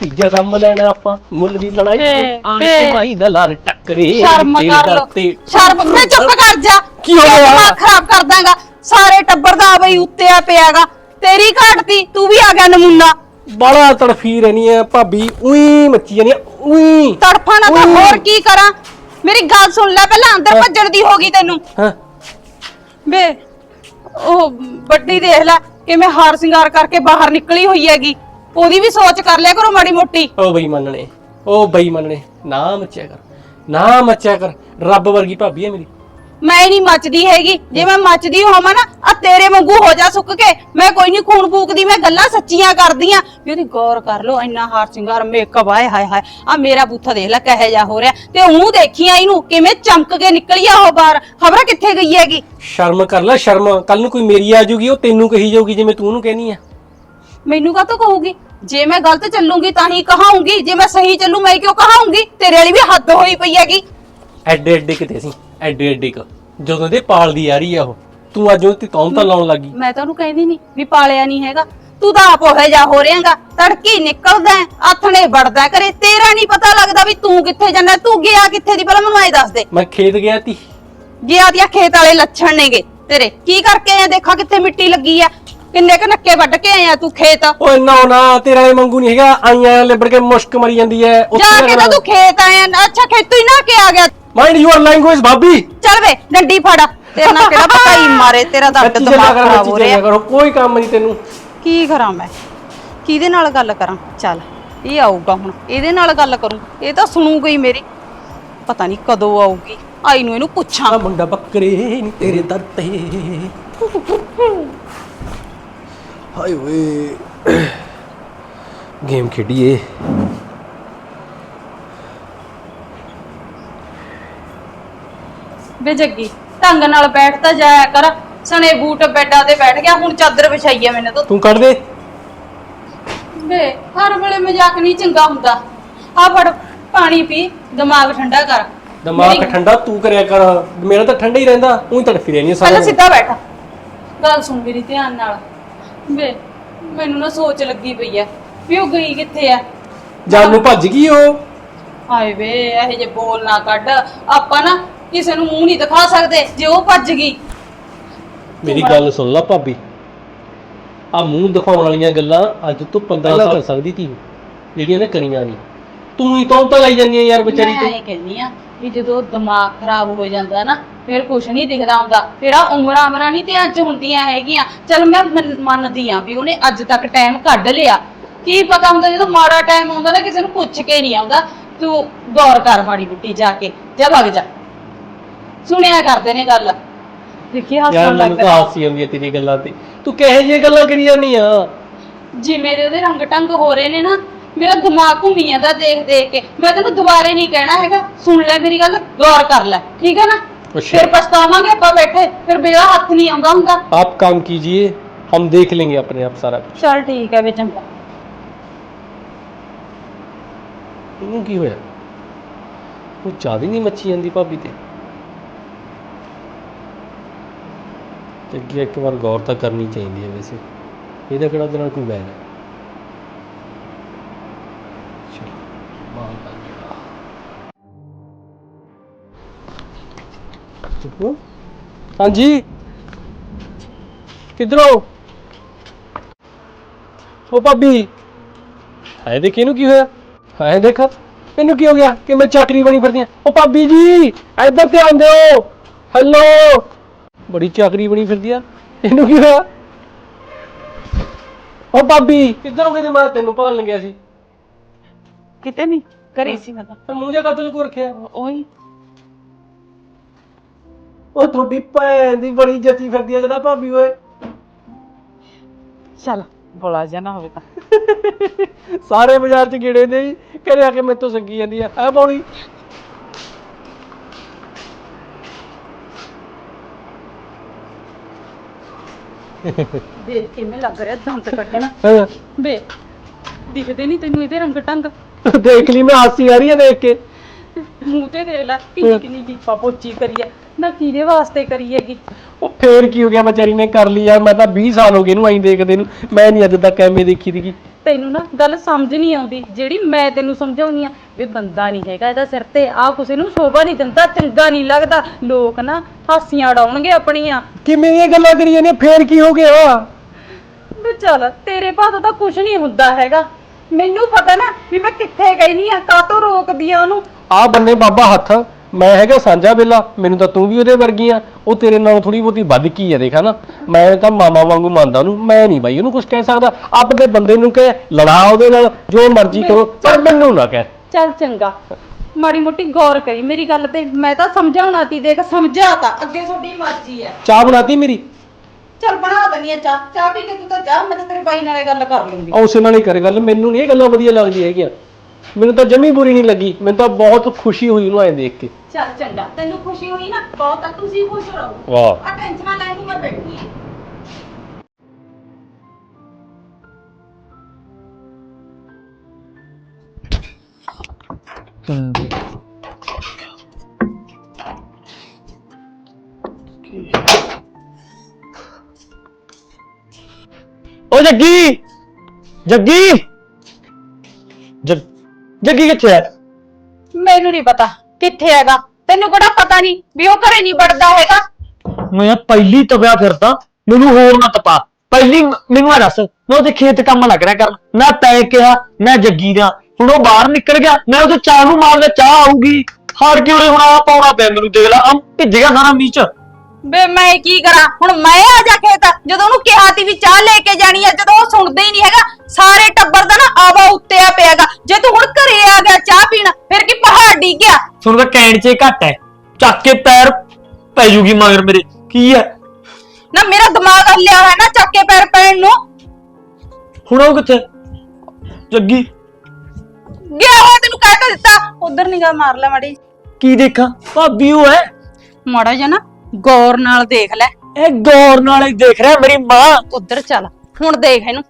ਤੀਜਾ ਕੰਮ ਲੈਣਾ ਆਪਾਂ ਮੁੱਲ ਦੀ ਲੜਾਈ। ਕੇ ਭਾਈ ਦਾ ਲਾਰ ਟੱਕਰੇ
ਸ਼ਰਮ ਕਰ ਲੋ
ਤੇ
ਸ਼ਰਮ ਮੈਂ ਚੁੱਪ ਕਰ ਜਾ।
ਕੀ ਹੋ ਗਿਆ?
ਖਰਾਬ ਕਰ ਦਾਂਗਾ ਸਾਰੇ ਟੱਬਰ ਦਾ ਬਈ ਉੱਤੇ ਆ ਪਿਆਗਾ। ਤੇਰੀ ਘਾਟਤੀ ਤੂੰ ਵੀ ਆ ਗਿਆ ਨਮੂਨਾ।
ਬੜਾ ਤੜਫੀ ਰਹਿਣੀ ਹੈ ਭਾਬੀ ਉਹੀ ਮੱਚੀ ਜਾਨੀ ਉਹੀ।
ਤੜਫਾ ਨਾ ਤਾਂ। ਹੋਰ ਕੀ ਕਰਾਂ? ਮੇਰੀ ਗੱਲ ਸੁਣ ਲੈ ਪਹਿਲਾਂ ਅੰਦਰ। ਭੱਜਣ ਦੀ ਹੋ ਗਈ ਤੈਨੂੰ।
ਹਾਂ।
ਵੇ ਉਹ ਵੱਡੀ ਦੇਖ ਲੈ ਕਿਵੇਂ ਹਾਰ ਸ਼ਿੰਗਾਰ ਕਰਕੇ ਬਾਹਰ ਨਿਕਲੀ ਹੋਈ ਹੈਗੀ। ਉਹਦੀ ਵੀ ਸੋਚ ਕਰ ਲਿਆ ਕਰੋ ਮਾੜੀ ਮੋਟੀ।
ਉਹ ਬਈ ਮੰਨਣੇ ਉਹ ਬਈ ਮੰਨਣੇ ਨਾ ਮੱਚਿਆ ਕਰ ਨਾ ਮੱਚਿਆ ਕਰ। ਰੱਬ ਵਰਗੀ ਭਾਬੀ ਹੈ ਮੇਰੀ।
ਮੈਂ ਨਹੀਂ ਮੱਚਦੀ ਹੈਗੀ। ਜੇ ਮੈਂ ਮੱਚਦੀ ਹੋਵਾਂ ਨਾ ਆ ਤੇਰੇ ਵਾਂਗੂ ਹੋ ਜਾ ਸੁੱਕ ਕੇ। ਮੈਂ ਕੋਈ ਨਹੀਂ ਖੂਨ ਫੂਕਦੀ ਮੈਂ ਗੱਲਾਂ ਸੱਚੀਆਂ ਕਰਦੀ ਆ ਵੀ ਉਹਦੀ ਗੌਰ ਕਰ ਲੋ ਇੰਨਾ ਹਾਰ ਸ਼ਿੰਗਾਰ ਮੇਕਅਪ ਆਏ ਹਾਏ ਹਾਏ। ਆ ਮੇਰਾ ਬੂਥਾ ਦੇਖ ਲੈ ਕਹੇ ਜਾ ਹੋ ਰਿਹਾ। ਤੇ ਉਹ ਦੇਖੀ ਆ ਇਹਨੂੰ ਕਿਵੇਂ ਚਮਕ ਕੇ ਨਿਕਲੀ ਆ ਉਹ ਬਾਹਰ। ਖਬਰ ਕਿੱਥੇ ਗਈ ਹੈਗੀ?
ਸ਼ਰਮ ਕਰ ਲੈ ਸ਼ਰਮ। ਕੱਲ ਨੂੰ ਕੋਈ ਮੇਰੀ ਆ ਜਾਊਗੀ ਉਹ ਤੈਨੂੰ ਕਹੀ ਜਾਊਗੀ ਜਿਵੇਂ ਤੂੰ ਉਹਨੂੰ ਕਹਿਨੀ ਆ।
ਮੈਨੂੰ ਕਾਹ ਤੋਂ ਕਹੂਗੀ? ਜੇ ਮੈਂ ਗਲਤ ਚੱਲੂੰਗੀ ਤਾਂ ਹੀ ਕਹਾਉਂਗੀ ਜੇ ਮੈਂ ਸਹੀ ਚੱਲੂ ਮੈਂ ਕਿਉਂ ਕਹਾਉਂਗੀ ਤੇਰੇ ਵਾਲੀ ਵੀ ਹੱਦ ਹੋਈ ਪਈ ਹੈਗੀ।
ਐਡੇ ਐਡੇ ਕਿਤੇ ਸੀ। ਐਡੇ ਐਡੇ ਕ। ਜਦੋਂ ਦੇ ਪਾਲਦੀ ਆ ਰਹੀ ਆ ਉਹ ਤੂੰ ਅੱਜ ਉਹ ਤੇ ਤਾਂ ਲਾਉਣ ਲੱਗੀ।
ਮੈਂ ਤਾਂ ਉਹਨੂੰ ਕਹਿੰਦੀ ਨਹੀਂ ਵੀ ਪਾਲਿਆ ਨਹੀਂ ਹੈਗਾ। ਤੂੰ ਤਾਂ ਆਪ ਹੋਏ ਜਾ ਹੋ ਰਿਆਂਗਾ ਤੜਕੀ ਨਿਕਲਦਾ ਹੈ, ਆਥਣੇ ਵੜਦਾ ਹੈ ਕਰੇ ਤੇਰਾ ਨਹੀਂ ਪਤਾ ਲੱਗਦਾ ਵੀ ਤੂੰ ਕਿੱਥੇ ਜਾਂਦਾ ਤੂੰ ਗਿਆ ਕਿੱਥੇ ਦੀ ਪਹਿਲਾਂ ਮੈਨੂੰ ਐ ਦੱਸ ਦੇ।
ਮੈਂ ਖੇਤ ਗਿਆ ਤੀ।
ਗਿਆ ਦੀਆਂ ਖੇਤ ਵਾਲੇ ਲੱਛਣ ਨੇਗੇ ਤੇਰੇ ਕੀ ਕਰਕੇ ਆਇਆ? ਦੇਖਾ ਕਿੱਥੇ ਮਿੱਟੀ ਲੱਗੀ ਆ। ਕਿੰਨੇ ਕ ਨੱਕੇ ਵੱਢ ਕੇ ਆਇਆ ਤੂੰ ਖੇਤ?
ਓਏ ਨਾ ਨਾ ਤੇਰਾ ਇਹ ਮੰਗੂ ਨਹੀਂ ਹੈਗਾ। ਆਈਆਂ ਲਿਬੜ ਕੇ ਮੁਸ਼ਕ ਮਰੀ ਜਾਂਦੀ ਐ
ਜਾ ਕੇ ਤਾਂ ਤੂੰ ਖੇਤ ਆਇਆ। ਅੱਛਾ ਖੇਤੋਂ ਹੀ ਨਾ ਕੇ ਆ ਗਿਆ।
ਮਾਈਂਡ ਯੂਅਰ ਲੈਂਗੁਏਜ ਭਾਬੀ।
ਚੱਲ ਵੇ ਡੰਡੀ ਫੜ। ਤੇਰੇ ਨਾਲ ਕਿਹੜਾ ਪਕਾਈ ਮਾਰੇ ਤੇਰਾ ਦਰਦ
ਕੱਚੀ
ਦਿਮਾਗ ਖਰਾਬ ਹੋ ਰਿਹਾ।
ਕਰੋ ਕੋਈ ਕੰਮ ਨਹੀਂ ਤੈਨੂੰ।
ਕੀ ਕਰਾਂ ਮੈਂ? ਕਿਹਦੇ ਨਾਲ ਗੱਲ ਕਰਾਂ? ਚੱਲ ਇਹ ਆਊਗਾ ਹੁਣ। ਇਹਦੇ ਨਾਲ ਗੱਲ ਕਰੂੰ। ਇਹ ਤਾਂ ਸੁਣੂਗਾ ਹੀ ਮੇਰੀ। ਪਤਾ ਨਹੀਂ ਕਦੋਂ ਆਊਗੀ। ਆਈ ਨੂੰ ਇਹਨੂੰ ਪੁੱਛਾਂ।
ਮੁੰਡਾ ਬੱਕਰੇ ਨਹੀਂ ਤੇਰੇ ਦਰ ਤੇ। ਹਾਏ ਓਏ। ਗੇਮ ਖੇਡੀਏ।
ਵੇ ਜੱਗੀ ਢੰਗ ਨਾਲ ਬੈਠ ਤਾਂ ਜਾਇਆ ਕਰ। ਸਣੇ ਬੂਟ ਬੈੱਡਾਂ ਤੇ ਬੈਠ ਗਿਆ ਹੁਣ ਚਾਦਰ ਵਿਛਾਈ ਆ ਮੈਨੇ ਤਾਂ।
ਤੂੰ ਕੱਢ ਦੇ।
ਵੇ ਹਰ ਵੇਲੇ ਮਜ਼ਾਕ ਨਹੀਂ ਚੰਗਾ ਹੁੰਦਾ। ਆ ਫੜ ਪਾਣੀ ਪੀ ਦਿਮਾਗ ਠੰਡਾ ਕਰ।
ਦਿਮਾਗ
ਮੇਰੀ-
ਠੰਡਾ ਤੂੰ ਕਰਿਆ ਕਰ। ਮੇਰਾ ਤਾਂ ਠੰਡਾ ਹੀ ਰਹਿੰਦਾ ਉਹੀ ਤੜਫੀ ਰਹਿਣੀ ਸਾਰਾ
ਪਹਿਲਾਂ
ਦਿਨ।
ਸਿੱਧਾ ਬੈਠ। ਗੱਲ ਸੁਣ ਮੇਰੀ ਧਿਆਨ ਨਾਲ। ਵੇ ਮੈਨੂੰ ਨਾ ਸੋਚ ਲੱਗੀ ਪਈ ਐ ਵੀ ਉਹ ਗਈ ਕਿੱਥੇ ਆ।
ਜਾਨ ਨੂੰ ਭੱਜ ਗਈ ਉਹ।
ਹਾਏ ਵੇ ਇਹ ਜੇ ਬੋਲ ਨਾ ਕੱਢ। ਆਪਾਂ ਨਾ ਕਿਸੇ ਨੂੰ ਮੂੰਹ ਨਹੀਂ ਦਿਖਾ ਸਕਦੇ ਜੇ ਉਹ ਭੱਜ ਗਈ।
ਮੇਰੀ ਗੱਲ ਸੁਣ ਲੈ ਭਾਬੀ। ਆ ਮੂੰਹ ਦਿਖਾਉਣ ਵਾਲੀਆਂ ਗੱਲਾਂ ਅੱਜ ਤੋਂ 15 ਸਾਲ ਕਰ ਸਕਦੀ ਤੀ। ਜਿਹੜੀਆਂ ਨੇ ਕਰੀਆਂ ਨਹੀਂ ਤੂੰ ਹੀ ਤੋਂ ਤਾਂ ਲਾਈ ਜਾਂਦੀ ਆ ਯਾਰ ਵਿਚਾਰੀ
ਮੈਂ
ਤੇ।
ਇਹ ਕਹਿੰਦੀ ਆ ਵੀ ਜਦੋਂ ਦਿਮਾਗ ਖਰਾਬ ਹੋ ਜਾਂਦਾ ਨਾ ਫਿਰ ਕੁਛ ਨਹੀਂ ਦਿਖਦਾ ਹੁੰਦਾ ਜਿਹੜਾ ਉਮਰਾਂ ਉਮਰਾਂ ਨਹੀਂ ਤੇ ਅੱਜ ਹੁੰਦੀਆਂ ਹੈਗੀਆਂ। ਚਲ ਮੈਂ ਮੰਨ- ਮੰਨਦੀ ਆ ਵੀ ਉਹਨੇ ਅੱਜ ਤੱਕ ਟਾਈਮ ਕੱਢ ਲਿਆ। ਕੀ ਪਤਾ ਹੁੰਦਾ ਜਦੋਂ ਮਾੜਾ ਟਾਈਮ ਆਉਂਦਾ ਨਾ ਕਿਸੇ ਨੂੰ ਪੁੱਛ ਕੇ ਨਹੀਂ ਆਉਂਦਾ। ਤੂੰ ਗੌਰ ਕਰ ਮਾੜੀ ਬੁੱਟੀ ਜਾ ਕੇ। ਜਾ ਵਗ ਜਾ। ਸੁਣਿਆ ਕਰਦੇ ਨੇ ਗੱਲ ਦੇਖੀ
ਯਾਰ
ਹੱਸਣ
ਮੈਨੂੰ ਤਾਂ
ਲੱਗਦਾ
ਹਾਸੀ ਆਉਂਦੀ ਹੈ ਤੇਰੀ ਗੱਲਾਂ ਤੇ ਤੂੰ ਕਿਹੋ ਜਿਹੀਆਂ ਗੱਲਾਂ ਕਰੀ ਜਾਂਦੀ ਆ
ਜਿਵੇਂ ਦੇ ਉਹਦੇ ਰੰਗ ਟੰਗ ਹੋ ਰਹੇ ਨੇ ਨਾ ਮੇਰਾ ਦਿਮਾਗ ਘੁੰਮੀ ਜਾਂਦਾ ਦੇਖ ਦੇਖ ਕੇ ਮੈਂ ਤੈਨੂੰ ਦੁਬਾਰੇ ਨਹੀਂ ਕਹਿਣਾ ਹੈਗਾ ਸੁਣ ਲੈ ਮੇਰੀ ਗੱਲ ਗੌਰ ਕਰ ਲੈ ਠੀਕ ਹੈ ਨਾ
ਅੱਛਾ।
ਫਿਰ ਪਛਤਾਵਾਂਗੇ ਆਪਾਂ ਬੈਠੇ ਫਿਰ ਮੇਰਾ ਹੱਥ ਨਹੀਂ ਆਉਂਦਾ ਹੁੰਦਾ
आप काम कीजिए हम देख लेंगे अपने आप सारा कुछ
ਚਲ ਠੀਕ ਹੈ ਵੇ ਚੰਗਾ
ਇਹਨੂੰ ਕੀ ਹੋਇਆ ਉਹ ਜ਼ਿਆਦਾ ਨਹੀਂ ਮੱਛੀ ਜਾਂਦੀ ਭਾਬੀ ਤੇ ਤੇ ਅੱਗੇ ਇੱਕ ਵਾਰ ਗੌਰ ਤਾਂ ਕਰਨੀ ਚਾਹੀਦੀ ਹੈ ਵੈਸੇ। ਇਹਦਾ ਕਿਹੜਾ ਉਹਦੇ ਨਾਲ ਕੋਈ ਵੈਰ ਹੈ? ਚਲੋ, ਮਾਲ ਕਰ ਲਿਆ। ਹਾਂਜੀ। ਕਿੱਧਰੋਂ? ਉਹ ਭਾਬੀ। ਹੈ ਦੇਖ ਇਹਨੂੰ ਕੀ ਹੋਇਆ? ਹੈ ਦੇਖ। ਇਹਨੂੰ ਕੀ ਹੋ ਗਿਆ ਕਿ ਮੈਂ ਚਾਕਰੀ ਬਣੀ ਫਿਰਦੀ ਆ ਉਹ ਭਾਬੀ ਜੀ ਇੱਧਰ ਧਿਆਨ ਦਿਓ ਹੈਲੋ ਬੜੀ ਚਾਕਰੀ ਬਣੀ ਫਿਰਦੀ ਆ। ਇਹਨੂੰ ਕੀ ਹੋਇਆ? ਉਹ ਭਾਬੀ ਕਿੱਧਰ ਹੋ ਗਏ ਤੇ ਮੈਂ ਤੈਨੂੰ ਭਾਲਣ ਗਿਆ ਸੀ।
ਕਿਤੇ ਨਹੀਂ ਕਰੀ ਸੀ ਮੈਂ ਤਾਂ।
ਤੇ ਮੂੰਹ ਜਿਹਾ ਕਾਤੋਂ ਕੋ ਰੱਖਿਆ?
ਓਏ
ਉਹ ਤੁਹਾਡੀ ਭੈਣ ਦੀ ਬੜੀ ਜੱਤੀ ਫਿਰਦੀ ਆ ਜਿਹੜਾ ਭਾਬੀ ਓਏ।
ਚਲ ਬੋਲਾ ਜਾ ਨਾ ਹੋਵੇ ਤਾਂ।
ਸਾਰੇ ਬਾਜ਼ਾਰ ਚ ਗੇੜੇ ਨੇ ਘਰੇ ਆ ਕੇ ਮੇਰੇ ਤੋਂ ਸੰਗੀ ਜਾਂਦੀ ਆ। ਆ ਪੌੜੀ
ਦੇਖ ਕਿਵੇਂ ਲੱਗ ਰਿਹਾ ਦੰਦ ਕੱਢਣਾ।
ਹਾਂ।
ਵੇ ਦਿਖਦੇ ਨਹੀਂ ਤੈਨੂੰ ਇਹਦੇ ਰੰਗ ਟੰਗ
ਦੇਖ ਲਈ ਮੈਂ ਹਾਸੀ ਆ ਰਹੀ ਹੈ ਦੇਖ ਕੇ।
ਮੂੰਹ ਤੇ ਦੇਖ ਲੈ ਕਿੰਨੀ ਕਿੰਨੀ ਨਾ ਕਿਹਦੇ ਵਾਸਤੇ
ਉਹ ਫੇਰ ਕੀ ਹੋ ਗਿਆ ਵਿਚਾਰੀ ਨੇ ਕਰ ਲਈ ਯਾਰ ਮੈਂ ਤਾਂ 20 ਸਾਲ ਹੋ ਗਏ ਇਹਨੂੰ ਐਂ ਦੇਖਦੇ ਨੂੰ। ਮੈਂ ਨਹੀਂ ਅੱਜ ਤੱਕ ਐਵੇਂ ਦੇਖੀ ਦੀਗੀ
ਤੈਨੂੰ ਨਾ ਗੱਲ ਸਮਝ ਨਹੀਂ ਆਉਂਦੀ ਜਿਹੜੀ ਮੈਂ ਤੈਨੂੰ ਸਮਝਾਉਣੀ ਆ ਵੀ ਬੰਦਾ ਨਹੀਂ ਹੈਗਾ ਇਹਦਾ ਸਿਰ ਤੇ ਆ ਕਿਸੇ ਨੂੰ ਸ਼ੋਭਾ ਨਹੀਂ ਦਿੰਦਾ ਚੰਗਾ ਨਹੀਂ ਲੱਗਦਾ ਲੋਕ ਨਾ ਹਾਸੀਆਂ ਉਡਾਉਣਗੇ ਆਪਣੀਆਂ।
ਕਿਵੇਂ ਇਹ ਗੱਲਾਂ ਕਰੀ ਜਾਂਦੀਆਂ ਫੇਰ ਕੀ ਹੋ ਗਿਆ?
ਵੀ ਚੱਲ ਤੇਰੇ ਪਾਸ ਤਾਂ ਕੁਝ ਨਹੀਂ ਹੁੰਦਾ ਹੈਗਾ। ਮੈਨੂੰ ਪਤਾ ਨਾ ਵੀ ਮੈਂ ਕਿੱਥੇ ਗਈ ਨਹੀਂ ਆ ਕਾਤੋਂ ਰੋਕਦੀ ਆ ਉਹਨੂੰ?
ਆ ਬੰਨੇ ਬਾਬਾ ਹੱਥ। ਮੈਂ ਹੈਗਾ ਸਾਂਝਾ ਬੇਲਾ ਮੈਨੂੰ ਤਾਂ ਤੂੰ ਵੀ ਉਹਦੇ ਵਰਗੀ ਆ। ਉਹ ਤੇਰੇ ਨਾਲੋਂ ਥੋੜੀ ਬਹੁਤੀ ਵੱਧ ਕੀ ਆ ਦੇਖਾ ਨਾ ਮੈਂ ਤਾਂ ਮਾਮਾ ਵਾਂਗੂ ਮੰਨਦਾ ਉਹਨੂੰ ਮੈਂ ਨਹੀਂ ਬਾਈ ਉਹਨੂੰ ਕੁਝ ਕਹਿ ਸਕਦਾ। ਆਪਣੇ ਬੰਦੇ ਨੂੰ ਕਹੇ ਲੜਾ ਉਹਦੇ ਨਾਲ ਜੋ ਮਰਜ਼ੀ ਕਰੋ ਪਰ ਮੈਨੂੰ ਨਾ ਕਹਿ।
ਚੱਲ ਚੰਗਾ। ਮਾੜੀ ਮੋਟੀ ਗੌਰ ਕਰੀ ਮੇਰੀ ਗੱਲ ਤੇ। ਮੈਂ ਤਾਂ ਸਮਝਾਉਣਾ ਤੀ ਦੇਖ ਸਮਝਾਤਾ ਅੱਗੇ ਤੁਹਾਡੀ ਮਰਜ਼ੀ ਹੈ
ਚਾਹ ਬਣਾਤੀ ਮੇਰੀ?
ਚੱਲ ਬਣਾ ਦਨੀ ਆ ਚਾਹ। ਚਾਹ ਪੀ ਕੇ ਤੂੰ ਤਾਂ ਜਾ ਮੈਂ ਤਾਂ ਤੇਰੇ ਬਾਈ ਨਾਲੇ ਗੱਲ ਕਰ ਲੂੰਗੀ।
ਉਸੇ ਨਾਲ ਹੀ ਕਰੇ ਗੱਲ ਮੈਨੂੰ ਨਹੀਂ ਇਹ ਗੱਲਾਂ ਵਧੀਆ ਲੱਗਦੀਆਂ ਹੈਗੀਆਂ। ਮੈਨੂੰ ਤਾਂ ਜਮੀ ਬੁਰੀ ਨਹੀਂ ਲੱਗੀ ਮੈਨੂੰ ਤਾਂ ਬਹੁਤ ਖੁਸ਼ੀ ਹੋਈ ਉਹਨੂੰ ਐਂ ਦੇਖ ਕੇ।
ਚੱਲ ਚੰਗਾ ਤੈਨੂੰ ਖੁਸ਼ੀ ਹੋਈ ਨਾ ਬਹੁਤ ਆ ਤੁਸੀਂ ਖੁਸ਼ ਰਹੋ।
ਵਾਹ।
ਆ ਟੈਨਸ਼ਨਾਂ ਲੈ ਕੇ ਮੈਂ ਬੈਠੀ ਹਾਂ
ਓ ਜੱਗੀ! ਜੱਗ! ਜੱਗੀ ਕਿੱਥੇ ਹੈ?
ਮੈਨੂੰ ਨਹੀਂ ਪਤਾ ਕਿੱਥੇ ਹੈਗਾ। ਤੈਨੂੰ ਕਿਹੜਾ ਪਤਾ ਨਹੀਂ ਵੀ ਉਹ ਘਰੇ ਨਹੀਂ ਵੜਦਾ ਹੈਗਾ।
ਮੈਂ ਪਹਿਲੀ ਤਵਿਆ ਫਿਰਦਾ ਮੈਨੂੰ ਹੋਰ ਨਾ ਤਪਾ। ਪਹਿਲੀ ਮ- ਮੈਨੂੰ ਇਹ ਦੱਸ ਮੈਂ ਉਹਦੇ ਖੇਤ ਕੰਮ ਲੱਗ ਰਿਹਾ ਕਰਨ। ਨਾ ਤੈ ਕਿਹਾ ਨਾ ਜੱਗੀ ਦਾ। ਹੁਣ ਉਹ ਬਾਹਰ ਨਿਕਲ ਗਿਆ ਮੈਂ ਉਹਦੇ ਚਾਹ ਨੂੰ ਮਾਰਦਾ ਚਾਹ ਆਊਗੀ। ਹਾਰ ਕੇ ਉਹਨੇ ਹੁਣ ਆ ਪਾਉਣਾ ਪਿਆ ਮੈਨੂੰ ਦੇਖ ਲੈ ਆ ਭਿੱਜ ਗਿਆ ਸਾਰਾ ਮੀਂਹ ਚ।
ਬੇ ਮੈਂ ਕੀ ਕਰਾਂ? ਹੁਣ ਮੈਂ ਆ ਜਾ ਖੇਤ। ਜਦੋਂ ਉਹਨੂੰ ਕਿਹਾ ਤੀ ਵੀ ਚਾਹ ਲੈ ਕੇ ਜਾਣੀ ਆ ਜਦੋਂ ਉਹ ਸੁਣਦਾ ਹੀ ਨਹੀਂ ਹੈਗਾ ਸਾਰੇ ਟੱਬਰ ਦਾ ਨਾ ਆਵਾ ਉੱਤੇ ਆ ਪਿਆਗਾ। ਜੇ ਤੂੰ ਹੁਣ ਘਰੇ ਆ ਗਿਆ ਚਾਹ ਪੀਣ ਫਿਰ ਕੀ ਪਹਾੜ ਡਿੱਗ ਗਿਆ?
ਸੁਣ ਤਾਂ ਕੈਂਡ 'ਚ ਹੀ ਘੱਟ ਹੈ। ਚੱਕ ਕੇ ਪੈਰ ਪੈ ਜੂਗੀ ਮਗਰ ਮੇਰੇ। ਕੀ ਹੈ?
ਨਾ ਮੇਰਾ ਦਿਮਾਗ ਹੱਲਿਆ ਹੋਇਆ ਨਾ ਚੱਕ ਕੇ ਪੈਰ ਪੈਣ ਨੂੰ।
ਹੁਣ ਉਹ ਕਿੱਥੇ? ਜੱਗੀ।
ਗਿਆ ਹੋਇਆ ਤੈਨੂੰ ਕਹਿ ਤਾਂ ਦਿੱਤਾ। ਉਧਰ ਨਿਗਾਹ ਮਾਰ ਲੈ ਮਾੜੀ।
ਕੀ ਦੇਖਾਂ? ਭਾਬੀ ਉਹ ਹੈ।
ਮਾੜਾ ਜਿਹਾ ਨਾ ਗੌਰ ਨਾਲ ਦੇਖ ਲੈ।
ਇਹ ਗੌਰ ਨਾਲ ਹੀ ਦੇਖ ਰਿਹਾ ਮੇਰੀ ਮਾਂ।
ਉਧਰ ਚੱਲ ਹੁਣ ਦੇਖ ਇਹਨੂੰ।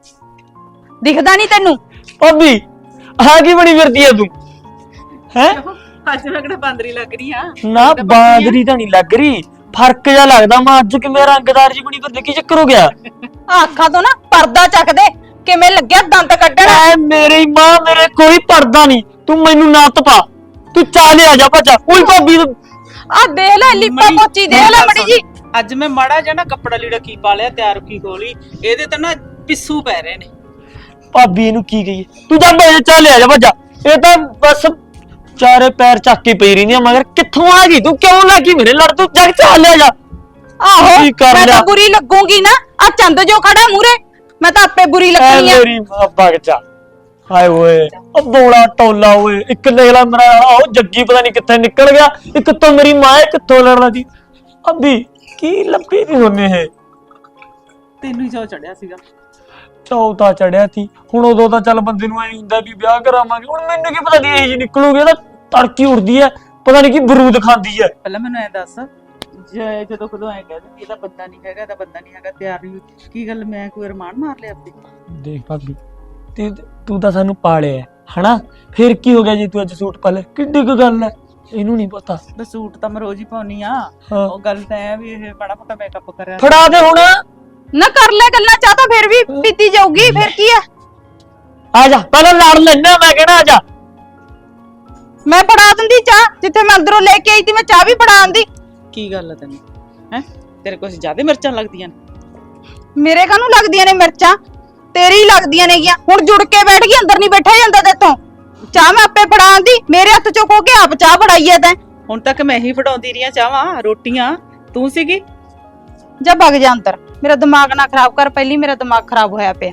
ਦਿਖਦਾ ਨਹੀਂ ਤੈਨੂੰ?
ਭਾਬੀ ਆ ਕੀ ਬਣੀ ਫਿਰਦੀ ਆ ਤੂੰ? ਹੈ?
ਅੱਜ ਮੈਂ ਕਿਹੜਾ ਬਾਂਦਰੀ ਲੱਗ ਰਹੀ ਆ।
ਨਾ ਬਾਂਦਰੀ ਤਾਂ ਨਹੀਂ ਲੱਗ ਰਹੀ। ਫ਼ਰਕ ਜਿਹਾ ਲੱਗਦਾ ਮੈਂ ਅੱਜ ਕਿਵੇਂ ਰੰਗਦਾਰ ਜੀ ਬਣੀ ਫਿਰਦੀ ਕੀ ਚੱਕਰ ਹੋ ਗਿਆ?
ਆਹ ਅੱਖਾਂ ਤੋਂ ਨਾ ਪਰਦਾ ਚੱਕ ਦੇ ਕਿਵੇਂ ਲੱਗਿਆ ਦੰਦ ਕੱਢਣ?
ਐ ਮੇਰੀ ਮਾਂ ਮੇਰੇ ਕੋਈ ਪਰਦਾ ਨਹੀਂ। ਤੂੰ ਮੈਨੂੰ ਨਾ ਤਪਾ ਤੂੰ ਚਾਲੇ ਆ ਜਾ ਭੱਜਾ। ਓਏ ਭਾਬੀ ਤੂੰ-
ਆ ਦੇਖ ਲੈ ਲਿਪਾ
ਮਣੀ,
ਪੋਚੀ ਦੇਖ ਲੈ ਮੜੀ ਜੀ।
ਅੱਜ ਮੈਂ ਮਾੜਾ ਜਿਹਾ ਨਾ ਕੱਪੜਾ ਲੀੜਾ ਕੀ ਪਾ ਲਿਆ ਤਿਆਰ ਕੀ ਖੋਲੀ ਇਹਦੇ ਤੇ ਨਾ ਪਿੱਸੂ ਪੈ ਰਹੇ ਨੇ।
ਭਾਬੀ ਇਹਨੂੰ ਕੀ ਕਹੀਏ? ਤੂੰ ਜਾ ਬੈ ਚਾਲੇ ਆ ਜਾ ਭੱਜਾ। ਇਹ ਤਾਂ ਬਸ ਚਾਰੇ ਪੈਰ ਚੱਕ ਕੇ ਪਈ ਰਹਿੰਦੀ ਆ ਮਗਰ ਕਿੱਥੋਂ ਆ ਗਈ? ਤੂੰ ਕਿਉਂ ਲੱਗੀ ਮੇਰੇ ਲੜ ਤੂੰ ਜਗ ਚਾਲ ਲਿਆ ਜਾ।
ਆਹੋ
ਕੀ ਕਰ
ਮੈਂ
ਲਿਆ?
ਤਾਂ ਬੁਰੀ ਲੱਗੂਗੀ ਨਾ। ਆ ਚੰਦ ਜੋ ਖੜਾ ਮੂਰੇ ਮੈਂ ਤਾਂ ਆਪੇ ਬੁਰੀ
ਐ
ਲੱਗਣੀ ਆ।
ਮੇਰੀ ਮਾਂ ਭਗ ਜਾ। ਹਾਏ ਓਏ ਉਹ ਬੋਲਾ ਟੋਲਾ ਓਏ ਇੱਕ ਦੇਖ ਲੈ ਮੇਰਾ ਉਹ ਜੱਗੀ ਪਤਾ ਨਹੀਂ ਕਿੱਥੇ ਨਿਕਲ ਗਿਆ ਇੱਕ ਤੋਂ ਮੇਰੀ ਮਾਂ ਹੈ, ਕਿੱਥੋਂ ਲੜਨਾ ਸੀ ਅਬੀ ਕੀ ਲੱਭੀ ਦੀ ਹੁੰਨੇ ਹੈ
ਤੈਨੂੰ ਹੀ ਚਾਹ ਚੜਿਆ ਸੀਗਾ।
ਚੌਥਾ ਚੜਿਆ ਸੀ ਹੁਣ ਉਦੋਂ ਤਾਂ ਚੱਲ ਬੰਦੇ ਨੂੰ ਐ ਹੁੰਦਾ ਵੀ ਵਿਆਹ ਕਰਾਵਾਂਗੇ ਹੁਣ ਮੈਨੂੰ ਕੀ ਪਤਾ ਨਹੀਂ ਇਹ ਜੀ ਨਿਕਲੂਗੀ ਤਾਂ ਤੜਕੀ ਉੱਠਦੀ ਐ ਪਤਾ ਨਹੀਂ ਕੀ ਬਰੂਦ ਖਾਂਦੀ ਐ।
ਪਹਿਲਾਂ ਮੈਨੂੰ ਐ ਦੱਸ ਜੇ ਜਦੋਂ ਕਦੋਂ ਐ ਕਹਿ ਦਿੰਦੀ ਇਹਦਾ ਬੰਦਾ ਨਹੀਂ ਹੈਗਾ ਇਹਦਾ ਬੰਦਾ ਨਹੀਂ ਹੈਗਾ ਤਿਆਰ ਨਹੀਂ। ਕੀ ਗੱਲ ਮੈਂ ਕੋਈ ਅਰਮਾਨ ਮਾਰ ਲਿਆ ਆਪਣੀ
ਦੇਖ ਭਾਬੀ ਤੇ ਤੂੰ ਤਾਂ ਸਾਨੂੰ ਪਾਲਿਆ ਹੈ, ਹਨਾ? ਫਿਰ ਕੀ ਹੋ ਗਿਆ ਜੇ ਤੂੰ ਅੱਜ ਸੂਟ ਪਾ ਲੈ ਕਿੱਡੀ ਕੁ ਗੱਲ ਐ ਇਹਨੂੰ ਨਹੀਂ ਪਤਾ।
ਬਸ ਸੂਟ ਤਾਂ ਮੈਂ ਰੋਜ਼ ਹੀ ਪਾਉਣੀ ਆ।
ਹਾਂ।
ਉਹ ਗੱਲ ਤਾਂ ਐ ਵੀ ਇਹ ਬੜਾ ਮੋਟਾ ਮੇਕਅਪ ਕਰਿਆ
ਫੜਾ ਦੇ ਹੁਣ।
ਨਾ ਕਰ ਲੈ ਗੱਲਾਂ ਚਾਹ ਤਾਂ ਫਿਰ ਵੀ ਪੀਤੀ ਜਾਊਗੀ ਫਿਰ ਕੀ ਆ?
ਆ ਜਾ ਪਹਿਲਾਂ ਲੜ ਲੈਣਾ ਮੈਂ ਕਹਿਣਾ ਆ ਜਾ।
ਮੈਂ ਫੜਾ ਦਿੰਦੀ ਚਾਹ ਜਿੱਥੇ ਮੈਂ ਅੰਦਰੋਂ ਲੈ ਕੇ ਆਈ ਸੀ ਮੈਂ ਚਾਹ ਵੀ ਫੜਾ ਆਂਦੀ
ਕੀ ਗੱਲ ਆ ਤੈਨੂੰ? ਹੈ? ਤੇਰੇ ਕੋਲ ਜ਼ਿਆਦਾ ਮਿਰਚਾਂ ਲੱਗਦੀਆਂ ਨੇ।
ਮੇਰੇ ਕਾਹਨੂੰ ਲੱਗਦੀਆਂ ਨੇ ਮਿਰਚਾਂ? ਤੇਰੀ ਹੀ ਲੱਗਦੀਆਂ ਨੇਗੀਆਂ। ਹੁਣ ਜੁੜ ਕੇ ਬੈਠ ਗਈ ਅੰਦਰ ਨਹੀਂ ਬੈਠਾ ਜਾਂਦਾ ਤੇਤੋਂ ਚਾਹ ਮੈਂ ਆਪੇ ਫੜਾ ਆਂਦੀ ਮੇਰੇ ਹੱਥ ਚੋਂ ਖੋ ਕੇ ਆਪ ਚਾਹ ਫੜਾਈ ਐ ਤੈਂ।
ਹੁਣ ਤੱਕ ਮੈਂ ਹੀ ਫੜਾਉਂਦੀ ਰਹੀਆਂ ਚਾਹਾਂ ਰੋਟੀਆਂ। ਤੂੰ ਸੀਗੀ?
ਜਾ ਭਗ ਜਾ ਅੰਦਰ। ਮੇਰਾ ਦਿਮਾਗ ਨਾ ਖਰਾਬ ਕਰ ਪਹਿਲੀ ਮੇਰਾ ਦਿਮਾਗ ਖਰਾਬ ਹੋਇਆ ਪਿਆ।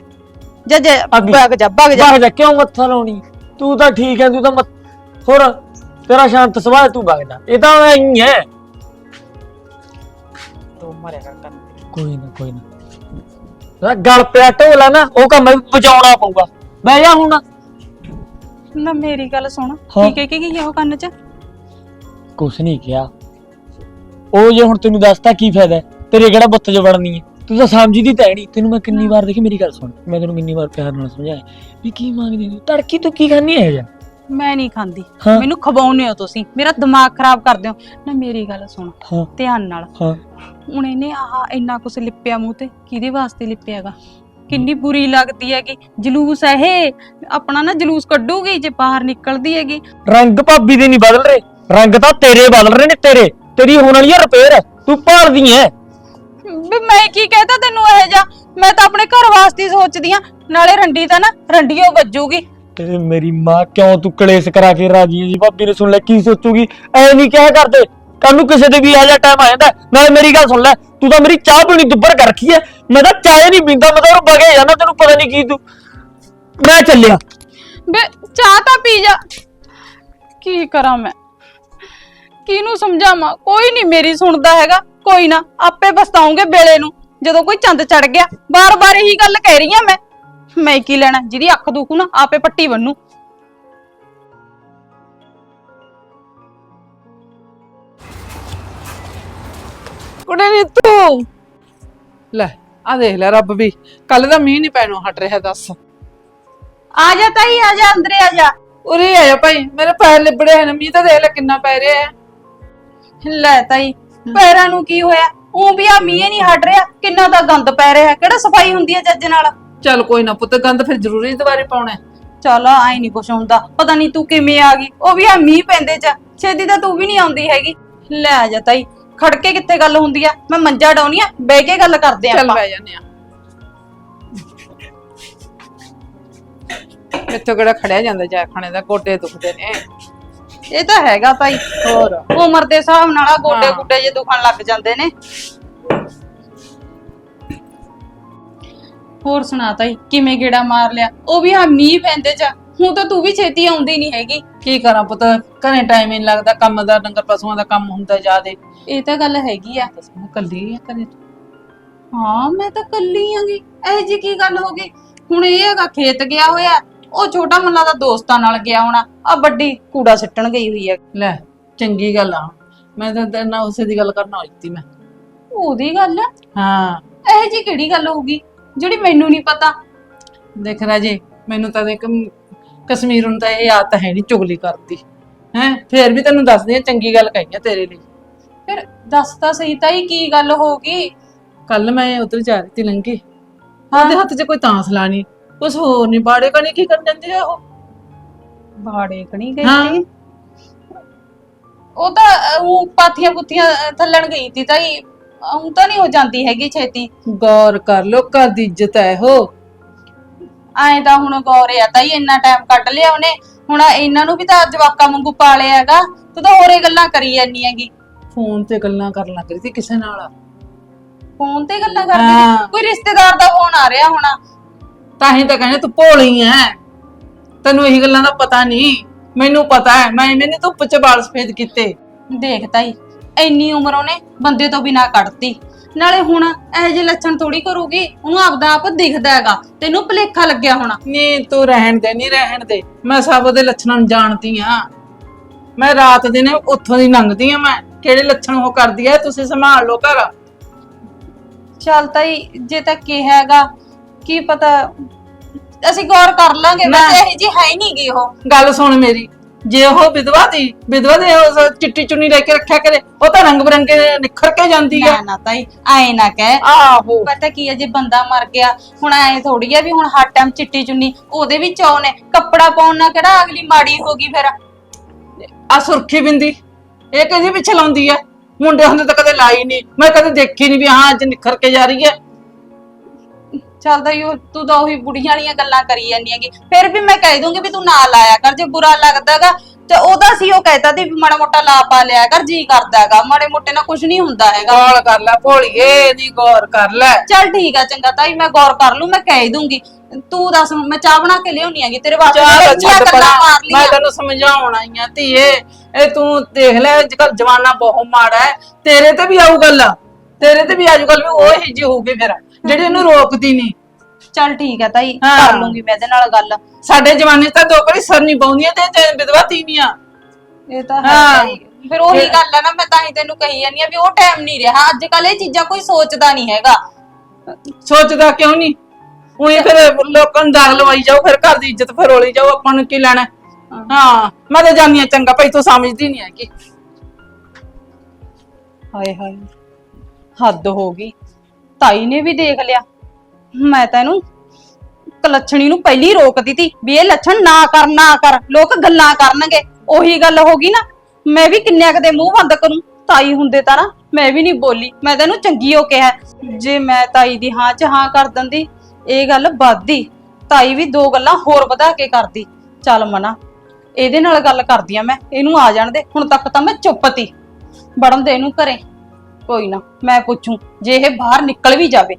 ਜਾ ਜਾ
ਅੱਗੇ।
ਭਗ ਜਾ ਭਗ ਜਾ।
ਵਗ ਜਾ ਕਿਉਂ ਮੱਥਾ ਲਾਉਣੀ? ਤੂੰ ਤਾਂ ਠੀਕ ਹੈ ਤੂੰ ਤਾਂ ਮੱਥ- ਹੋਰ ਤੇਰਾ ਸ਼ਾਂਤ ਸੁਭਾਅ ਹੈ, ਤੂੰ ਵਗ ਜਾ। ਇਹ ਤਾਂ ਐਂ ਹੀ ਹੈ।
ਤੂੰ ਮਰਿਆ ਕਰ ਕਰਨ
ਕੋਈ ਨਾ ਕੋਈ ਨਾ। ਤੇਰਾ ਗਲ ਪਿਆ ਢੋਲਾ ਨਾ ਉਹ ਕੰਮ ਬਚਾਉਣਾ ਪਊਗਾ। ਬਹਿ ਜਾ ਹੁਣ।
ਨਾ ਮੇਰੀ ਗੱਲ ਸੁਣ।
ਹਾਂ।
ਕੀ ਕਹਿ ਕੇ ਆ ਉਹ ਕੰਨ 'ਚ?
ਕੁਛ ਨਹੀਂ ਕਿਹਾ। ਉਹ ਜੇ ਹੁਣ ਤੈਨੂੰ ਦੱਸਤਾ ਕੀ ਫਾਇਦਾ ਹੈ? ਤੇਰੇ ਕਿਹੜਾ ਬੁੱਤ ਚ ਵੜਨੀ ਹੈ? ਤੂੰ ਤਾਂ ਸਮਝਦੀ ਤਾਂ ਹੈ ਨਹੀਂ। ਤੈਨੂੰ ਮੈਂ ਕਿੰਨੀ ਵਾਰ ਦੇਖੀ ਮੇਰੀ ਗੱਲ ਸੁਣ। ਮੈਂ ਤੈਨੂੰ ਕਿੰਨੀ ਵਾਰ ਪਿਆਰ ਨਾਲ ਸਮਝਾਇਆ। ਵੀ ਕੀ ਮੰਗਦੀ ਤੂੰ? ਤੜਕੀ ਤੂੰ ਕੀ ਖਾਣੀ ਹੈ ਜਾ
ਮੈਂ ਨਹੀਂ ਖਾਂਦੀ।
ਹਾਂ।
ਮੈਨੂੰ ਖਵਾਉਨੇ ਹੋ ਤੁਸੀਂ। ਮੇਰਾ ਦਿਮਾਗ ਖਰਾਬ ਕਰਦੇ ਹੋ। ਨਾ ਮੇਰੀ ਗੱਲ ਸੁਣ।
ਹਾਂ।
ਧਿਆਨ ਨਾਲ।
ਹਾਂ।
ਹੁਣ ਇਹਨੇ ਆਹ ਇੰਨਾ ਕੁਛ ਲਿਪਿਆ ਮੂੰਹ ਤੇ ਕਿਹਦੇ ਵਾਸਤੇ ਲਿਪਿਆਗਾ? ਕਿੰਨੀ ਬੁਰੀ ਲੱਗਦੀ ਹੈਗੀ। ਜਲੂਸ ਹੈ ਇਹ। ਆਪਣਾ ਨਾ ਜਲੂਸ ਕੱਢੂਗੀ ਜੇ ਬਾਹਰ ਨਿਕਲਦੀ ਹੈਗੀ।
ਰੰਗ ਭਾਬੀ ਦੇ ਨਹੀਂ ਬਦਲ ਰਹੇ। ਰੰਗ ਤਾਂ ਤੇਰੇ ਬਦਲ ਰਹੇ ਨੇ ਤੇਰੇ। ਤੇਰੀ ਹੋਣ ਵਾਲੀ ਰਿਪੇਅਰ ਤੂੰ ਭਾਲਦੀ ਐ।
ਵੀ ਮੈਂ ਕੀ ਕਹਿਤਾ ਤੈਨੂੰ ਇਹ ਜਾ ਮੈਂ ਤਾਂ ਆਪਣੇ ਘਰ ਵਾਸਤੇ ਹੀ ਸੋਚਦੀ ਆ। ਨਾਲੇ ਰੰਡੀ ਤਾਂ ਨਾ ਰੰਡੀਓ ਵੱਜੂਗੀ।
ਤੇ ਮੇਰੀ ਮਾਂ ਕਿਉਂ ਤੂੰ ਕਲੇਸ਼ ਕਰਾ ਕੇ ਰਾਜੀ ਹੈ ਜੀ? ਭਾਬੀ ਨੇ ਸੁਣ ਲੈ, ਕੀ ਸੋਚੂਗੀ? ਐ ਨਹੀਂ ਕਿਹਾ ਕਰਦੇ। ਕੱਲ ਨੂੰ ਕਿਸੇ ਦੇ ਵੀ ਆ ਜਾ ਟਾਈਮ ਆ ਜਾਂਦਾ। ਨਾਲੇ ਮੇਰੀ ਗੱਲ ਸੁਣ ਲੈ, ਤੂੰ ਤਾਂ ਮੇਰੀ ਚਾਹ ਪੀਣੀ ਦੁੱਬਰ ਕਰ ਰੱਖੀ ਐ ਮੈਂ ਤਾਂ ਚਾਹ ਨਹੀਂ ਪੀਂਦਾ, ਮੈਂ ਤਾਂ ਬਗੇ ਜਾਂਦਾ, ਤੈਨੂੰ ਪਤਾ ਨਹੀਂ ਕੀ ਤੂੰ। ਮੈਂ ਚੱਲਿਆ।
ਬੇ, ਚਾਹ ਤਾਂ ਪੀ ਜਾ। ਕੀ ਕਰਾਂ ਮੈਂ? ਕਿਹਨੂੰ ਸਮਝਾਵਾਂ? ਕੋਈ ਨਹੀਂ ਮੇਰੀ ਸੁਣਦਾ ਹੈਗਾ। ਕੋਈ ਨਾ, ਆਪੇ ਪਛਤਾਉਂਗੇ ਵੇਲੇ ਨੂੰ। ਜਦੋਂ ਕੋਈ ਚੰਦ ਚੜ ਗਿਆ, ਬਾਰ-ਬਾਰ ਇਹੀ ਗੱਲ ਕਹਿ ਰਹੀ ਆ ਮੈਂ। ਮੈਂ ਕੀ ਲੈਣਾ? ਜਿਹਦੀ ਅੱਖ ਦੁਖੂ ਨਾ ਆਪੇ ਪੱਟੀ ਬੰਨੂ।
ਕੁੜੇ ਨੀ ਤੂੰ? ਲੈ ਆ ਦੇਖ ਲੈ ਰੱਬ ਵੀ। ਕੱਲ ਦਾ ਮੀਂਹ ਨਹੀਂ ਪੈਣੋਂ ਹਟ ਰਿਹਾ ਦੱਸ।
ਆ ਜਾ ਤਾਈ ਆ ਜਾ ਅੰਦਰੇ ਆ ਜਾ।
ਉਰੇ ਆਇਆ ਭਾਈ ਮੇਰੇ ਪੈਰ ਲਿਬੜੇ ਹਨ ਮੀਂਹ ਤਾਂ ਦੇਖ ਲੈ ਕਿੰਨਾ ਪੈ ਰਿਹਾ ਹੈ।
ਲੈ ਤਾਈ ਪੈਰਾਂ ਨੂੰ ਕੀ ਹੋਇਆ? ਉਹ ਵੀ ਆ ਮੀਂਹ ਨਹੀਂ ਹਟ ਰਿਹਾ ਕਿੰਨਾ ਤਾਂ ਗੰਦ ਪੈ ਰਿਹਾ ਕਿਹੜਾ ਸਫ਼ਾਈ ਹੁੰਦੀ ਹੈ ਚੱਜ ਨਾਲ?
ਚੱਲ ਕੋਈ ਨਾ ਪੁੱਤ ਗੰਦ ਫਿਰ ਜ਼ਰੂਰੀ ਦੁਬਾਰੇ ਪਾਉਣਾ ਹੈ।
ਚੱਲ ਆਈ ਨਹੀਂ ਕੁਛ ਹੁੰਦਾ। ਪਤਾ ਨਹੀਂ ਤੂੰ ਕਿਵੇਂ ਆ ਗਈ। ਉਹ ਵੀ ਆ ਮੀਂਹ ਪੈਂਦੇ ਚ। ਛੇਤੀ ਤਾਂ ਤੂੰ ਵੀ ਨਹੀਂ ਆਉਂਦੀ ਹੈਗੀ। ਲੈ ਆ ਜਾ ਤਾਈ ਖੜਕੇ ਕਿੱਥੇ ਗੱਲ ਹੁੰਦੀ ਆ? ਮੈਂ ਮੰਜਾ ਡਾਉਣੀ ਆ ਬਹਿ ਕੇ ਗੱਲ ਕਰਦੇ
ਚੱਲ
ਆਪਾਂ।
ਬਹਿ ਜਾਂਦੇ ਆ। ਇੱਥੋਂ ਕਿਹੜਾ ਖੜਿਆ ਜਾਂਦਾ ਜਾ ਖਾਣੇ ਦਾ ਗੋਡੇ ਦੁਖਦੇ ਨੇ।
ਇਹ ਤਾਂ ਹੈਗਾ ਤਾਈ।
ਹੋਰ?
ਉਮਰ ਦੇ ਹਿਸਾਬ ਨਾਲ ਆ ਗੋਡੇ
ਹਾਂ।
ਗੁੱਡੇ ਜੇ ਦੁਖਣ ਲੱਗ ਜਾਂਦੇ ਨੇ। ਹੋਰ ਸੁਣਾ ਤਾਈ ਕਿਵੇਂ ਗੇੜਾ ਮਾਰ ਲਿਆ? ਉਹ ਵੀ ਆ ਮੀਂਹ ਪੈਂਦੇ ਚ ਹੁਣ ਤਾਂ ਤੂੰ ਵੀ ਛੇਤੀ ਆਉਂਦੀ ਨਹੀਂ ਹੈਗੀ।
ਕੀ ਕਰਾਂ ਪੁੱਤ ਘਰੇ ਟਾਈਮ ਹੀ ਨਹੀਂ ਲੱਗਦਾ ਕੰਮ ਦਾ ਡੰਗਰ ਪਸ਼ੂਆਂ ਦਾ ਕੰਮ ਹੁੰਦਾ ਜ਼ਿਆਦੇ।
ਇਹ ਤਾਂ ਗੱਲ ਹੈਗੀ ਆ।
ਬਸ ਮੈਂ ਕੱਲੀ ਆ ਘਰੇ।
ਹਾਂ ਮੈਂ ਤਾਂ ਕੱਲੀ ਆਂਗੀ। ਇਹ ਜੀ ਕੀ ਗੱਲ ਹੋ ਗਈ? ਹੁਣ ਇਹ ਹੈਗਾ ਖੇਤ ਗਿਆ ਹੋਇਆ ਉਹ ਛੋਟਾ ਮੁੰਡਾ ਦਾ ਦੋਸਤਾਂ ਨਾਲ ਗਿਆ ਹੋਣਾ ਆ ਵੱਡੀ ਕੂੜਾ ਸਿੱਟਣ ਗਈ ਹੋਈ ਹੈ।
ਲੈ ਚੰਗੀ ਗੱਲ ਆ। ਮੈਂ ਤਾਂ ਤੇਰੇ ਨਾਲ ਉਸੇ ਦੀ ਗੱਲ ਕਰਨਾ ਹੋਈ ਸੀ ਮੈਂ।
ਉਹਦੀ ਗੱਲ?
ਹਾਂ।
ਇਹ ਜੀ ਕਿਹੜੀ ਗੱਲ ਹੋਊਗੀ ਜਿਹੜੀ ਮੈਨੂੰ ਨਹੀਂ ਪਤਾ।
ਦੇਖ ਰਾਜੇ ਮੈਨੂੰ ਤਾਂ ਦੇਖ ਕਸ਼ਮੀਰ ਨੂੰ ਤਾਂ ਇਹ ਆਦਤ ਹੈ ਨਹੀਂ ਚੁਗਲੀ ਕਰਦੀ। ਹੈ ਫੇਰ ਵੀ ਤੈਨੂੰ ਦੱਸਦੀ ਆ ਚੰਗੀ ਗੱਲ ਕਹੀ ਆ ਤੇਰੇ ਲਈ।
ਫਿਰ ਦੱਸ ਤਾਂ ਸਹੀ ਤਾਈ ਕੀ ਗੱਲ ਹੋਊਗੀ
ਕੱਲ ਮੈਂ ਉਧਰ ਜਾ ਰਹੀ ਸੀ ਲੰਘੇ। ਉਹਦੇ ਹੱਥ 'ਚ ਕੋਈ ਤਾਂਸਲਾ ਨਹੀਂ ਕੁਛ ਹੋਰ ਨਹੀਂ ਬਾੜੇ ਕਣੀ ਕੀ ਕਰਨ ਜਾਂਦੀ ਆ ਉਹ?
ਬਾੜੇ ਕਣੀ ਗਈ
ਹਾਂ।
ਸੀ। ਉਹ ਤਾਂ ਉਹ ਪਾਥੀਆਂ ਪੁੱਥੀਆਂ ਥੱਲਣ ਗਈ ਸੀ ਤਾਈ। ਉਹ ਤਾਂ ਨਹੀਂ ਹੋ ਜਾਂਦੀ ਹੈਗੀ ਛੇਤੀ।
ਗੌਰ ਕਰ ਲੋਕਾਂ ਦੀ ਇੱਜ਼ਤ ਹੈ ਹੋ
ਐਂ ਤਾਂ ਹੁਣ ਗੌਰੇ ਆ ਤਾਈ ਇੰਨਾ ਟਾਈਮ ਕੱਢ ਲਿਆ ਉਹਨੇ। ਹੁਣ ਇਹਨਾਂ ਨੂੰ ਵੀ ਤਾਂ ਜਵਾਕਾਂ ਵਾਂਗੂ ਪਾਲਿਆ ਹੈਗਾ। ਤੂੰ ਤਾਂ ਹੋਰੇ ਗੱਲਾਂ ਕਰੀ ਜਾਂਦੀ ਹੈਗੀ।
ਫੋਨ ਤੇ ਗੱਲਾਂ ਕਰਨ ਲੱਗ ਰਹੀ ਸੀ ਕਿਸੇ ਨਾਲ।
ਫੋਨ ਤੇ ਗੱਲਾਂ ਕਰਦੀ
ਹਾਂ।
ਸੀ। ਕੋਈ ਰਿਸ਼ਤੇਦਾਰ ਦਾ ਫੋਨ ਆ ਰਿਹਾ ਹੋਣਾ।
ਤਾਂ ਹੀ ਤਾਂ ਕਹਿੰਦੇ ਤੂੰ ਭੋਲੀ ਐ। ਤੈਨੂੰ ਇਹ ਗੱਲਾਂ ਦਾ ਪਤਾ ਨਹੀਂ। ਮੈਨੂੰ ਪਤਾ ਹੈ ਮੈਂ ਮੈਨੇ ਧੁੱਪ ਚ ਵਾਲ ਸਫੇਦ ਕੀਤੇ।
ਦੇਖ ਤਾਈ ਇੰਨੀ ਉਮਰ ਉਹਨੇ ਬੰਦੇ ਤੋਂ ਬਿਨਾ ਕੱਢਤੀ। ਨਾਲੇ ਹੁਣ ਇਹ ਜਿਹੇ ਲੱਛਣ ਥੋੜੀ ਕਰੂਗੀ ਉਹਨੂੰ ਆਪਦਾ ਆਪ ਦਿਖਦਾ ਹੈਗਾ ਤੈਨੂੰ ਭਲੇਖਾ ਲੱਗਿਆ ਹੋਣਾ।
ਨਹੀਂ ਤੂੰ ਰਹਿਣ ਦੇ ਨਹੀਂ ਰਹਿਣ ਦੇ ਮੈਂ ਸਭ ਉਹਦੇ ਲੱਛਣਾਂ ਨੂੰ ਜਾਣਦੀ ਆ ਮੈਂ ਰਾਤ ਦਿਨੇ ਉੱਥੋਂ ਦੀ ਲੰਘਦੀ ਆ ਮੈਂ ਕਿਹੜੇ ਲੱਛਣ ਉਹ ਕਰਦੀ ਐ ਤੁਸੀਂ ਸੰਭਾਲ ਲਓ ਘਰ।
ਚੱਲ ਤਾਈ ਜੇ ਤਾਂ ਕਿਹਾ ਹੈਗਾ ਕੀ ਪਤਾ ਅਸੀਂ ਗੌਰ ਕਰ ਲਾਂਗੇ
ਨਾ।
ਵੈਸੇ ਇਹ ਜੀ ਹੈ ਹੀ ਨਹੀਂਗੀ ਉਹ।
ਗੱਲ ਸੁਣ ਮੇਰੀ ਜੇ ਉਹ ਵਿਧਵਾ ਦੀ ਵਿਧਵਾ ਦੇ ਉਸ ਚਿੱਟੀ ਚੁੰਨੀ ਲੈ ਕੇ ਰੱਖਿਆ ਕਰੇ ਉਹ ਤਾਂ ਰੰਗ ਬਰੰਗੇ ਨਿਖਰ ਕੇ ਜਾਂਦੀ ਆ।
ਨਾ ਨਾ ਤਾਈ ਐ ਨਾ ਕਹਿ।
ਆਹੋ।
ਪਤਾ ਕੀ ਹੈ ਜੇ ਬੰਦਾ ਮਰ ਗਿਆ ਹੁਣ ਐ ਥੋੜੀ ਆ ਵੀ ਹੁਣ ਹਰ ਟਾਈਮ ਚਿੱਟੀ ਚੁੰਨੀ ਉਹਦੇ ਵੀ ਚੌ ਨੇ ਕੱਪੜਾ ਪਾਉਣ ਨਾਲ ਕਿਹੜਾ ਅਗਲੀ ਮਾੜੀ ਹੋ ਗਈ ਫਿਰ?
ਆ ਸੁਰਖੀ ਬਿੰਦੀ ਇਹ ਕਿਹਦੇ ਪਿੱਛੇ ਲਾਉਂਦੀ ਆ? ਮੁੰਡੇ ਹੁੰਦੇ ਤਾਂ ਕਦੇ ਲਾਈ ਨਹੀਂ ਮੈਂ ਕਦੇ ਦੇਖੀ ਨਹੀਂ ਵੀ ਹਾਂ ਅੱਜ ਨਿਖਰ ਕੇ ਜਾ ਰਹੀ ਹੈ।
ਚੱਲਦਾ ਹੀ ਉਹ ਤੂੰ ਤਾਂ ਉਹੀ ਬੁੜੀਆਂ ਵਾਲੀਆਂ ਗੱਲਾਂ ਕਰੀ ਜਾਂਦੀ ਹੈਗੀ। ਫਿਰ ਵੀ ਮੈਂ ਕਹਿ ਦੂੰਗੀ ਵੀ ਤੂੰ ਨਾ ਲਾਇਆ ਕਰ ਜੇ ਬੁਰਾ ਲੱਗਦਾਗਾ ਤੇ ਉਹਦਾ ਸੀ ਉਹ ਕਹਿਤਾ ਤੇ ਵੀ ਮਾੜਾ ਮੋਟਾ ਲਾ ਪਾ ਲਿਆ ਕਰ ਜੀ ਕਰਦਾ ਹੈਗਾ। ਮਾੜੇ ਮੋਟੇ ਨਾਲ ਕੁਝ ਨਹੀਂ ਹੁੰਦਾ ਹੈਗਾ।
ਗੌਰ ਕਰ ਲੈ ਭੋਲੀਏ ਦੀ ਗੌਰ ਕਰ ਲੈ।
ਚੱਲ ਠੀਕ ਆ ਚੰਗਾ ਤਾਈ ਮੈਂ ਗੌਰ ਕਰ ਲੂ ਮੈਂ ਕਹਿ ਦੂੰਗੀ। ਤੂੰ ਦੱਸ ਮੈਂ ਚਾਹ ਬਣਾ ਕੇ ਲਿਆਉਣੀ ਹੈਗੀ ਤੇਰੇ ਵਾਸਤੇ
ਚਾਹ
ਮੈਂ
ਤਾਂ ਛੱਡ ਪਰਾਂ
ਮਾਰ
ਮੈਂ
ਲਈਆਂ
ਤੈਨੂੰ ਸਮਝਾਉਣ ਆਈ ਆ ਧੀਏ ਇਹ ਤੂੰ ਦੇਖ ਲੈ ਅੱਜ ਕੱਲ ਜਵਾਨਾ ਬਹੁਤ ਮਾੜਾ ਹੈ। ਤੇਰੇ ਤੇ ਵੀ ਆਊ ਗੱਲ ਤੇਰੇ ਤੇ ਵੀ ਆਜੂ ਗੱਲ ਵੀ ਉਹ ਹੀ ਜੀ ਹੋਊਗੀ ਫਿਰ। ਜਿਹੜੀ ਇਹਨੂੰ ਰੋਕਦੀ ਨਹੀਂ
ਚੱਲ ਠੀਕ ਆ ਤਾਈ
ਹਾਂ।
ਕਰ ਲੂੰਗੀ ਮੈਂ ਇਹਦੇ ਨਾਲ ਗੱਲ।
ਸਾਡੇ ਜਵਾਨੇ 'ਚ ਤਾਂ ਦੋ ਕੜੀ ਸਰ ਨਹੀਂ ਪਾਉਂਦੀਆਂ ਤੇ ਤੇ ਵਿਧਵਾ ਤੀਵੀਆਂ।
ਇਹ ਤਾਂ ਹੈ
ਹਾਂ।
ਤਾਈ। ਫਿਰ ਉਹੀ ਗੱਲ ਆ ਨਾ ਮੈਂ ਤਾਂ ਹੀ ਤੈਨੂੰ ਕਹੀ ਜਾਂਦੀ ਆ ਵੀ ਉਹ ਟਾਈਮ ਨਹੀਂ ਰਿਹਾ। ਅੱਜ ਕੱਲ ਇਹ ਚੀਜ਼ਾਂ ਕੋਈ ਸੋਚਦਾ ਨਹੀਂ ਹੈਗਾ।
ਸੋਚਦਾ ਕਿਉਂ ਨਹੀਂ? ਉਹੀ ਫਿਰ ਲੋਕਾਂ ਨੂੰ ਦਾਗ ਲਵਾਈ ਜਾਓ ਫਿਰ ਘਰ ਦੀ ਇੱਜ਼ਤ ਫਿਰ ਰੋਲੀ ਜਾਓ ਆਪਾਂ ਨੂੰ ਕੀ ਲੈਣਾ? ਹਾਂ। ਮੈਂ ਤਾਂ ਜਾਣੀ ਆ ਚੰਗਾ ਭਾਈ ਤੂੰ ਸਮਝਦੀ ਨਹੀਂ ਹੈਗੀ।
ਹਾਏ ਹਾਏ। ਹੱਦ ਹੋ ਗਈ। ਤਾਈ ਨੇ ਵੀ ਦੇਖ ਲਿਆ। ਮੈਂ ਤਾਂ ਇਹਨੂੰ ਕਲੱਛਣੀ ਨੂੰ ਪਹਿਲੀ ਰੋਕਦੀ ਤੀ ਵੀ ਇਹ ਲੱਛਣ ਨਾ ਕਰ ਨਾ ਕਰ, ਲੋਕ ਗੱਲਾਂ ਕਰਨਗੇ। ਉਹੀ ਗੱਲ ਹੋ ਗਈ ਨਾ, ਮੈਂ ਵੀ ਕਿੰਨਿਆਂ ਕਦੇ ਮੂੰਹ ਬੰਦ ਕਰੂੰ, ਤਾਈ ਹੁੰਦੇ ਤਾਂ ਨਾ ਮੈਂ ਵੀ ਨਹੀਂ ਬੋਲੀ, ਮੈਂ ਤੈਨੂੰ ਚੰਗੀ ਹੋ ਕਿਹਾ। ਜੇ ਮੈਂ ਤਾਈ ਦੀ ਹਾਂ ਚ ਹਾਂ ਕਰ ਦਿੰਦੀ, ਇਹ ਗੱਲ ਵੱਧਦੀ, ਤਾਈ ਵੀ ਦੋ ਗੱਲਾਂ ਹੋਰ ਵਧਾ ਕੇ ਕਰਦੀ। ਚੱਲ ਮਨਾ, ਇਹਦੇ ਨਾਲ ਗੱਲ ਕਰਦੀ ਆ ਮੈਂ, ਇਹਨੂੰ ਆ ਜਾਣ ਦੇ, ਹੁਣ ਤੱਕ ਤਾਂ ਮੈਂ ਚੁੱਪ ਤੀ। ਬੜਨ ਦੇ ਇਹਨੂੰ ਘਰੇ। ਕੋਈ ਨਾ ਮੈਂ ਪੁੱਛੂ ਜੇ ਇਹ ਬਾਹਰ ਨਿਕਲ ਵੀ ਜਾਵੇ